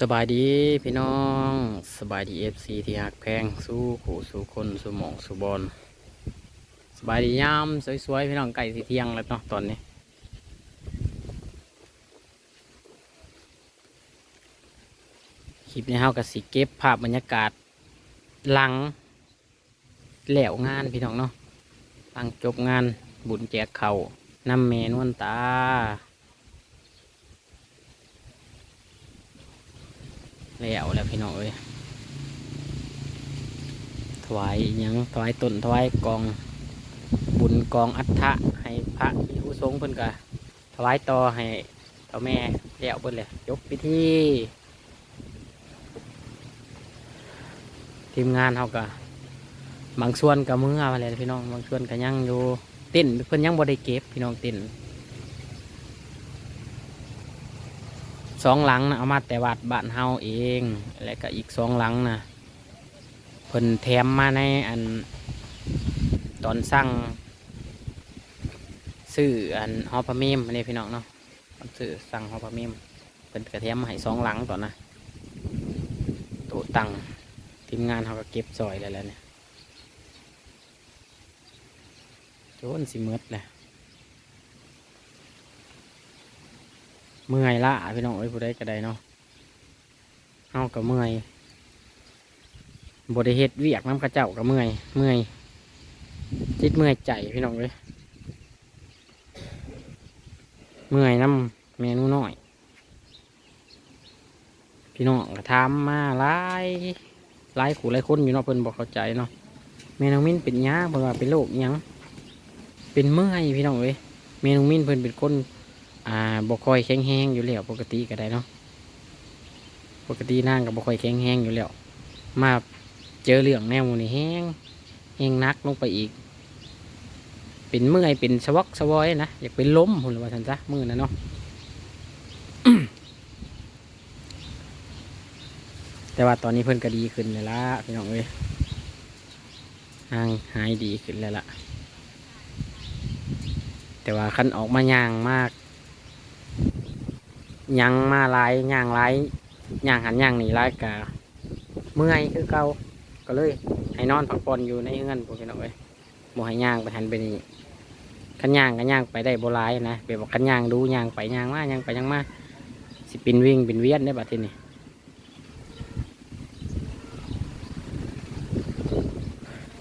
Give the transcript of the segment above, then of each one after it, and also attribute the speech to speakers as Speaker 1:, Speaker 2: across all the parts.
Speaker 1: สบายดีพี่น้องสบายดีเอฟซีที่หักแพงสู้ขู่สู้คนสู้หมองสู้บอลสบายดียามสวยๆพี่น้องไก่สีเที่ยงแล้วเนาะตอนนี้ คลิปนี้เฮากับสิเก็บภาพบรรยากาศ หลังแหลวงานพี่น้องเนาะหลังจบงานบุญแจกเขาวนำเมนวนตา แล้วแล้วพี่น้องเอ้ยถวายยังถวายตนถวายกองบุญกองอัฐะให้พระที่ผู้ทรงเพิ่นกะถวายต่อให้เท่าแม่แล้วเพิ่นเลยยกพิธีทีมงานเขากะบางส่วนกับมืออะไรพี่น้องบางส่วนก็ยังอยู่เต้นเพิ่นยังบ่ได้เก็บพี่น้องเต้น สองหลังนะเอามาแต่วัดบ้านเฮาเอง แล้วก็อีกสองหลังนะเพิ่นแถมมาในอันตอนสร้างซื้ออันฮอพะเมมนนี้พี่น้องเนาะซื้อสั่งฮอพะเมมเพิ่นกระเทียมมาให้สองหลังต่อนนะโตะตังทีมงานเขาก็เก็บซอยแล้วแหละเนี่ยโจนสิเมดเลย เมื่อยละพี่น้องเอ้ยผู้ใดก็ได้เนาะเฮาก็เมื่อยบริเฮ็ดเวียกน้ำกระเจ้าก็เมื่อยเมื่อยจิตเมื่อยใจพี่น้องเอ้ยเมื่อยน้ำเมนูน้อย พี่น้องก็ถามมาหลายหลายขู่หลายคนอยู่เนาะเพิ่นบอกเข้าใจเนาะเมนูมินเป็นยังเพิ่นว่าเป็นโรคยังเป็นเมื่อยพี่น้องเอ้ยเมนูมินเพิ่นเป็นคน อ่าบกคอยแข็งแห้งอยู่แล้วปกติก็ได้เนาะปกตินั่งกับบกคอยแข็งแห้งอยู่แล้วมาเจอเรื่องแนวนี้แห้งแห้งนักลงไปอีก เป็นเมื่อยเป็นสวักสวอยนะอยากเป็นล้มหุ่นว่าฉันซะมือนะเนาะแต่ว่าตอนนี้เพิ่อนก็ดีขึ้นเลยละพี่น้องเอ้ยห่างหายดีขึ้นแล้วล่ะ แต่ว่าคันออกมาย่างมาก ยังมาหลายย่างหลายย่างหันย่างหนีหลายกะเมื่อยคือเก่าก็เลย ให้นอนพักผ่อนอยู่ในเฮือนพวกพี่น้องเอ้ยบ่ให้ย่างไปหันไปนี่คันย่างก็ย่างไปได้บ่หลายนะแบบว่าคันย่างดูย่างไปย่างมาย่างไปย่างมาสิป็นวิ่งป็นเวียนได้บัดทีนี้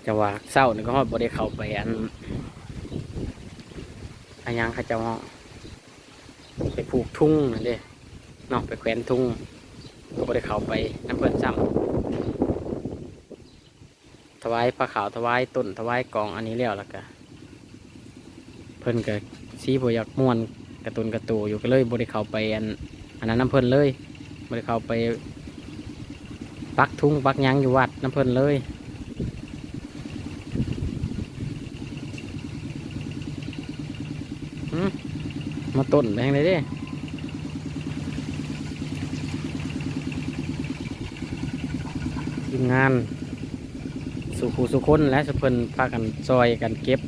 Speaker 1: จะว่าเศร้านี่ก็ฮอดบ่ได้เข้าไปอันอันยังเขาเจะ ไปผูกทุ่งนั่นเด้เนาะไปแขวนทุ่งก็บ่ได้เข้าไปน้ำเพื่อนซ้ำถวายผ้าขาวถวายต้นถวายกองอันนี้แล้วล้วก็เพิ่นก็ซีบ่อยากม่วนกระตุนกระตูอยู่ก็เลยบ่ได้เข้าไปอันอันนั้นน้ำเพิ่นเลยบ่ได้เข้าไปปักทุ่งปักยังอยู่วัดน้ำเพิ่นเลย มาต้นแพงเลยดิทีมงาน สุขูสุคนและสุเพิ่นพากันซอยกันเก็บ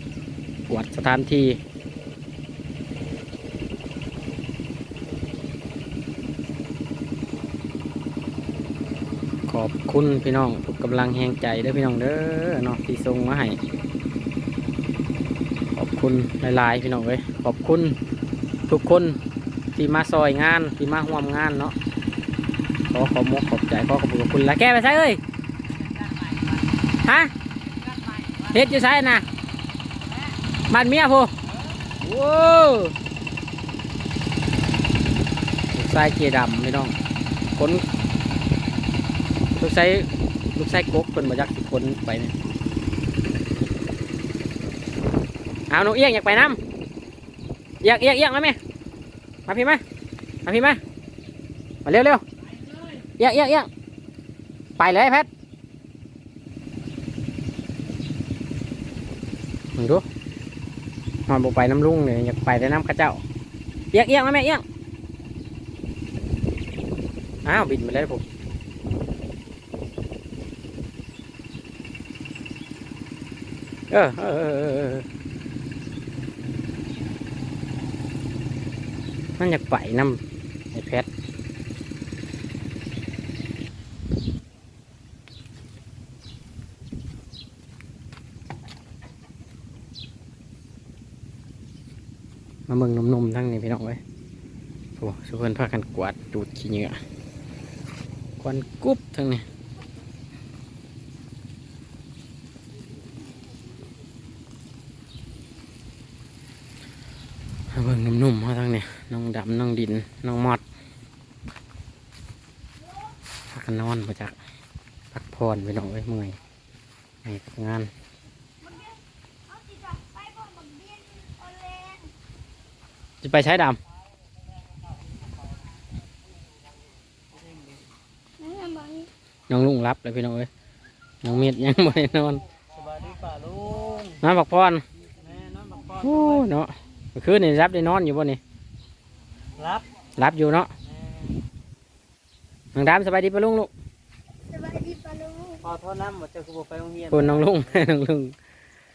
Speaker 1: กวดสถานที่ขอบคุณพี่น้องทุกกำลังแหงใจเด้อพี่น้องเด้อเนาะที่ส่งมาให้ขอบคุณหลายๆพี่น้องเอ้ยขอบคุณ ทุกคนที่มาซอยงานที่มาร่วมงานเนาะขอขอบมกขอบใจขอขอบคุณขอบคุณแล้วแกไปใช่เอ้ยฮะเฮ็ดอยู่ใช่นะบ้านเมียพูโว้ลูกชายเจดำไม่ต้องคนลูกชายลูกชายกกเป็นมาจากสิคนไปเนี่ยเอาหนูเอียงอยากไปน้ำ เอียงเอียงเอียงมาไหมมาพี่มามาพี่มามาเร็วเร็วเอียงเอียงเอียงไปเลยแพทมึงดูนอนบกไปน้ำลุ่งเลยอยากไปแต่น้ำข้าเจ้า เอียงเอียงมาแม่เอียงอ้าวบินไปเลยผมเออเออ มันอยากไปน้ำไอแพทมาเมืองนมนมทั้งนี้พี่น้องไว้โอ้สุเพิ่นพากันกวาดจูดขี้เหงื่อควันกุ๊บทั้งนี้เบิ่งนุ่มๆมาทั้งนี้ น้องดำน้องดิน น้องมอดพากันนอนมาจากพักผ่อนพี่น้องเว้ยเมื่อยในงานจะไปใช้ด
Speaker 2: นั่นบังำ
Speaker 1: น้องลุงรับเลยพี่น้องเอ้ยน้องเม็ดยังไม่ได้นอน
Speaker 3: สวัสดีป่าลุง
Speaker 1: นอนพักผ่อน
Speaker 3: แม่น้องบักปอน
Speaker 1: โอ้เนาะเมื่อคืนนี่รับได้นอนอยู่บ่นี่
Speaker 3: รับ
Speaker 1: รับอยู่เนาะ
Speaker 3: แม่
Speaker 1: น้องดำสบายดีปะลุงลูก
Speaker 2: สบายดีปะลุง
Speaker 3: พอโทษน้ำหมดจะคือบ่ไปโรงเรียน
Speaker 1: กวนน้องลุงน้องลุง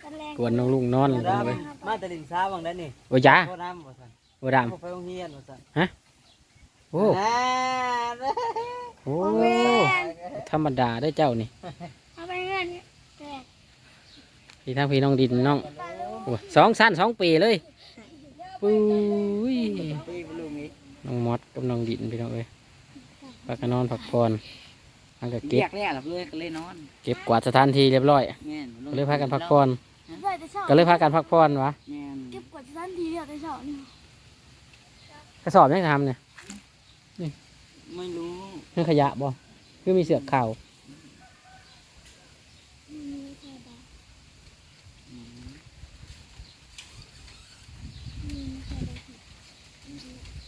Speaker 2: กันแรง
Speaker 1: กวนน้องลุงนอนเลย
Speaker 3: ด
Speaker 1: พี่น้องเอ้ยำ
Speaker 3: มาแต่ลินช้าบางได้นี่
Speaker 1: โอ้ยจ้า
Speaker 3: โทษน้ำหมดสัน
Speaker 1: โอ้ด
Speaker 3: บ่ไปโรงเรียนหมดสันำ
Speaker 1: โอ้
Speaker 3: อ่า
Speaker 1: โอ้ธรรมดาได้อเจ้านี่
Speaker 2: เอาไปเงินแก
Speaker 1: พี่ทั้งพี่น้องดินน้องโอ้สองสั้นสองปีเลยปุ้ย
Speaker 3: ตีบ่ลุงอีก
Speaker 1: น้องมอดกับน้องดินพี่น้องเอ้ยพากันนอนพักผ่อนมันก็เก็
Speaker 4: เรี
Speaker 1: บ
Speaker 4: ยกแล้วหลับเลยก็เลยนอน
Speaker 1: เก็บกวาดสถานที่เรียบร้อย
Speaker 4: แม่น
Speaker 1: ก็เลยพากันพักผ่อน
Speaker 2: เลยแต่เช้า
Speaker 1: ก็เลยพากันพักผ่อนวะ
Speaker 4: แม่น
Speaker 2: เก็บกวาดทันทีเดียวแต่เช้านี่
Speaker 1: กระสอบยังทำเนี่ย
Speaker 4: ไม่รู้
Speaker 1: เรื่องขยะบ่คือมีเสือกขาว
Speaker 2: อืมไม่ใช่ดอกอืมไม่ใช่ดอ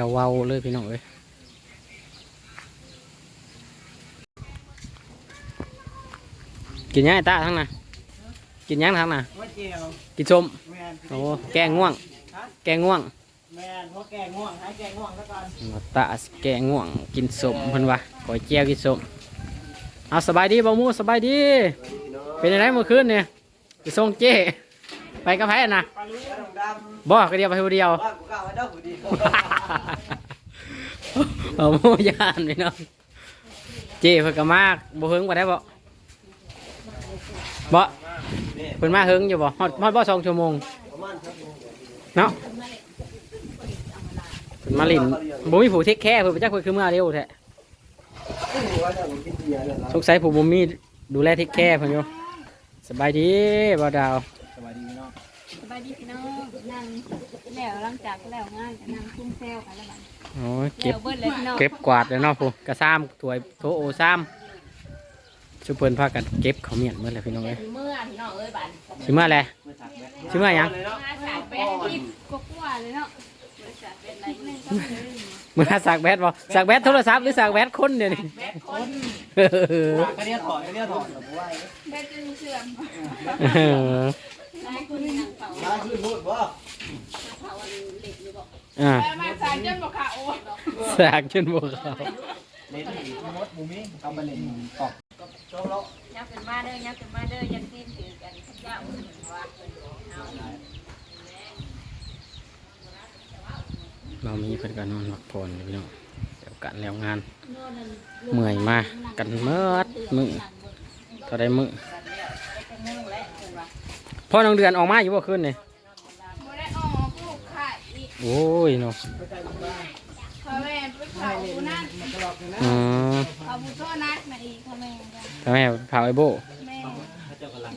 Speaker 1: จะเว้าเลยพี่น้องเอ้ยกินยังไงตาทั้งน่ะกินยังทั้งน่ะ
Speaker 3: ว่าเจียว
Speaker 1: กินส้ม
Speaker 3: แม่น
Speaker 1: โอ้แกงง่วง แกงง่วง
Speaker 3: แม่นเพราะแกง่วงให้แกง่วงแล้วก่อน
Speaker 1: ตาแกงง่วงกินส้มเพิ่นวะก๋วยเจียวกินส้มเอาสบายดีบ่หมูสบายดี เป็นยังไงเมื่อคืนเนี่ยไปส่งเจ้ไปกับไผอะนะ
Speaker 3: ปลาลุงดำ
Speaker 1: บ่ก็เดียวไปผู้เดียว
Speaker 3: ว่ากูกล้าว่าเด้อผู้ดี
Speaker 1: เอาโมยานพี่น้องเจ้เพิ่นก็มากบ่เฮิงบ่ได้บ่บ่เพิ่นมาเฮิงอยู่บ่ฮอดฮอดบ่สองชั่วโมงเนาะเพิ่นมาลินบ่มีผู้เทคแคร์เพิ่นไปจักเพิ่นคือมาเร็วแท้สงสัยผู้บ่มีดูแลเทคแคร์เพิ่นอยู่สบายดีบ่ดาว
Speaker 3: สวัสดีพี่น้อง
Speaker 5: สบายดีพี่น้องนั่งแล้วหลังจากแล้วงานก็นั่งคุ้มแซวกันแล้วบัด
Speaker 1: โอ้ยเก็บ
Speaker 5: แล้วเบิดเลยพี่น้อง
Speaker 1: เก็บกวาดแล้วเนาะผู้กระซ้ำถวยโถโอซ้ำชุเพิ่นพากันเก็บเขาวเมียนเมื่อไรพี่น้องเอ้ย
Speaker 5: เมื่อพี่น้องเอ้ยบัด
Speaker 1: สิมาแหละ
Speaker 3: มือถักแม่
Speaker 1: สิมาหยัง
Speaker 5: มาสายแป๊ดทิพย์กว่าๆเลยเนาะบริษัทเป็นอะไรนี่ก็เลย
Speaker 1: มือสักแบตบ่สักแบตโทรศัพท์หรือสักแบตคนเดียวนี่
Speaker 5: แป๊ดคน
Speaker 1: เออ
Speaker 3: ก็เรียกถอดก็เรียกถอดแบบว่า
Speaker 5: แป๊ดจึงเสื่อม
Speaker 1: เออ
Speaker 5: นายคุณนั่งเป่า
Speaker 3: มาขึ้นพูดบ่
Speaker 5: เป่าอันเหล็กอยู่บอก
Speaker 1: อ่า
Speaker 5: มาสายจนบอกค่ะโอ้
Speaker 1: สักจนบ่เขา
Speaker 3: เล่นมดมูมี่เอาไปเล่นตอกโจ๊กแล้ว
Speaker 5: ยับกันมาเด้อยับกันมาเด้อยันตีนถือกันข้าเจ้าว่าเอา
Speaker 1: เรามีเพิ่นก็นอนพักผ่อนอยู่พี่น้องเดี๋ยวกันแล้วงาน เมื่อยมากันเมื่อมือเท่าใดมือ พ่อน้องเดือนออกมาอยู่บ่คืนนี่
Speaker 5: บ่ได้ออกลูกค่ะอีก
Speaker 1: โอ้ยเนาะ
Speaker 5: พ่อแม่ไปเผาผู้นั่น
Speaker 1: อืม
Speaker 5: เผาผู้โทษนักมาอีกพ่อแม่กัน
Speaker 1: ทำไมเผาไอ้โบ
Speaker 5: แม่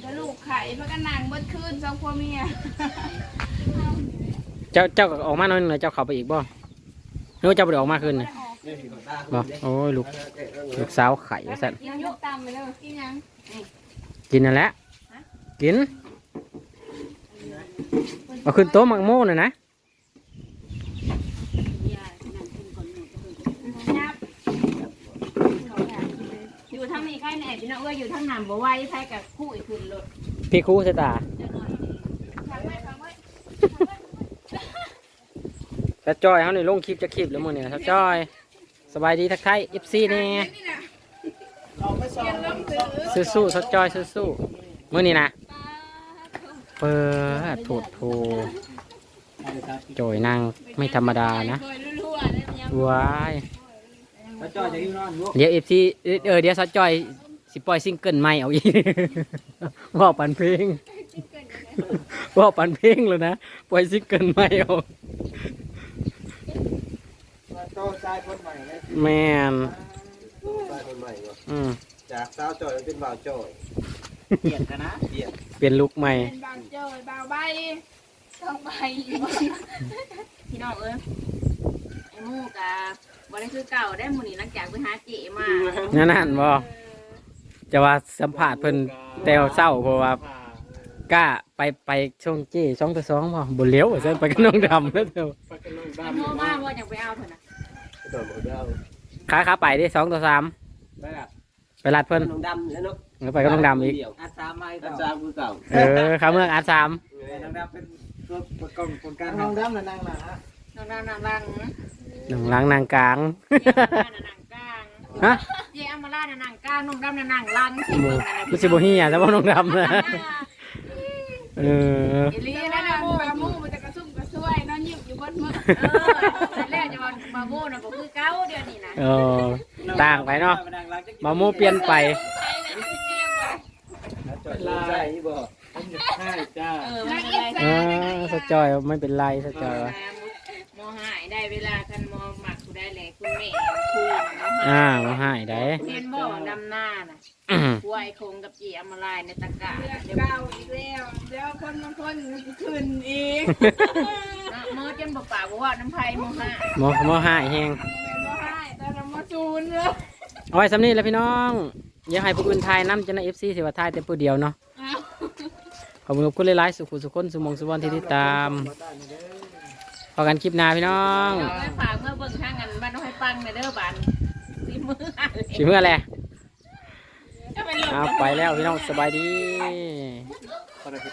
Speaker 5: จะลูกไข่เพื่อกันนางเบิดคืนสองพ่อเมีย
Speaker 1: เจ้าเจ้าก็ออกมาหน่อยหนึงแล้วเจ้าเข้าไปอีกบ่หรือว่าเจ้าบ่ได้ออกมาคืนนี่บ่โอ้ยลูกลูกสาวไข่ว่าซั่น
Speaker 5: ยังยกตามไปเลยกินยัง
Speaker 1: กินนั่นแหละกิน เอาขึ้นโต๊ะหมักโม่หน่อยนะ
Speaker 5: ยับอยู่ทั้งนี้ใกล้แหน่พี่น้องเอ้ยอยู่ทั้งหนามบ่ไหวใช้กับคู่อีกคืนรถ
Speaker 1: พี่ครูใส่ตา
Speaker 5: ฟังไว้ฟังไว้
Speaker 1: ถ้าจอยเขานี่ลงคลิปจะคลิปแล้วมื้อนี้ถ้าจอย สบายดีทักทาย FC แนี่
Speaker 3: เอาไปสอง
Speaker 1: สู้ๆถ้าจอยสู้ๆมื้อนี้นะ เปิดโถดโพจยนางไม่ธรรมดานะ
Speaker 5: ว้า่
Speaker 1: เดี๋ยวเอฟซีเออเดี๋ยวซอจอยสิปล่อยซิงเกิลใหม่เอาอีกว่าปันเพลงว่าปันเพลงแล้วนะปล่อยซิงเกิลใหม่เอาแม่นอืม
Speaker 3: จากสาวจอยเป็นบ่าวจอย
Speaker 4: เปลี่ยนกันนะ
Speaker 3: เปลี่ยน
Speaker 1: เปลี่ยนลุกใหม่
Speaker 5: เป็นบางเจอบางใบสองใบพี่น้องเอ้ยไอ้หมูกะบ่ได้คือเก่าได้หมูนี่หลังจากไปหาเจมา
Speaker 1: นั่นนั่นบ่จะว่าสัมผัสเพิ่นแต่เศร้าเพราะว่ากล้าไปไปช่องเจ้ช่องตัวสองบ่บ่เลี้ยวว่าซั่นไปกับน้องดำแล้วเถอะ
Speaker 5: ไอ้หมูมาว่าอยากไปเอาเถอะนะ
Speaker 3: โดนหมดแล้ว
Speaker 1: ขาขาไปดิสองตัวสาม
Speaker 3: ได้ละ
Speaker 1: ไปลัดเพิ่น
Speaker 3: น้องดำแล้วเนาะ
Speaker 1: แล้วไปกับน้องดำอีก
Speaker 4: อาสามไม้
Speaker 3: อา
Speaker 4: เก่า
Speaker 3: จารย์คือเก่า
Speaker 1: เออขาเมืองอาร์ตสาม
Speaker 3: น้องดำเป็นตัวประกอบคนการน้องดำน่ะนั่งหนา
Speaker 5: น้องนางนางลัง
Speaker 1: หนังล้างนางกลาง
Speaker 5: เจ๊อามาล่าน่ะนางกลาง
Speaker 1: ฮะ
Speaker 5: เจ๊อามาล่าน่ะนางกลางน้องดำน่ะนางลังสิเบิ่งนั่นน่ะ
Speaker 1: มันสิบ่เฮียแต่ว่าน้องดำนะเออ
Speaker 5: อีหลี
Speaker 6: นี่
Speaker 5: นะ
Speaker 6: นะ
Speaker 5: นะ
Speaker 6: บา
Speaker 5: หมู
Speaker 6: บามูมันจะกระซุ่มกระซวยนอนยิ้มอยู่บนมือ
Speaker 5: เออแต่แรกจะว่าบาโมน่ะบ่คือเก่าเดี๋ยวนี้นะ
Speaker 1: เออต่างไปเนาะมาโมเปลี่ยนไป
Speaker 3: จอยใช่บ่ใช่จ้า
Speaker 5: เออมันอะไร
Speaker 1: เออสจอยไม่เป็นไรสจอยวะ
Speaker 5: มอหายได้เวลาคันมอหมักกูได้เลยคุณแม่คุยมอหา
Speaker 1: อ่ายมาหายได้
Speaker 5: เรียนบ่อดำหน้าน่ะ
Speaker 1: อื้อ
Speaker 5: กล้วยคงกับจีอมลายในตะกร้า
Speaker 6: เลือด
Speaker 5: เดี๋ยว
Speaker 6: เก่าอีกแล้วเดี๋ยวคนบางคนขึ้นอีก
Speaker 5: มอจนบ่ปากบ่ว่าน้ำไผ่มอหาย
Speaker 1: หมอหมอหายแหง
Speaker 6: เป็นว่าให้แต่เรามาจูนเลย
Speaker 1: เอาไว้สำนี้แหล้วพี่น้อง อย่าให้ผู้อื่นทายน้ำจะนะเอฟซีสิว่าทายแต่ผู้เดียวเนาะขอบคุณขอบคุณหลายๆสุขุสุขคนสุมงสุวรรณที่ติดตามพอกันคลิปหน้าพี่น้อง
Speaker 5: เอาไว้ฝากเมื่อเบิ่งทางกันบ้านน้องให้ปังในเด้อบ้านสีมืออะไร
Speaker 1: สิเมื่อแหละ
Speaker 5: จะเป็นลม
Speaker 1: เอาไปแล้วพี่น้องสบายดี
Speaker 3: ขอบคุณ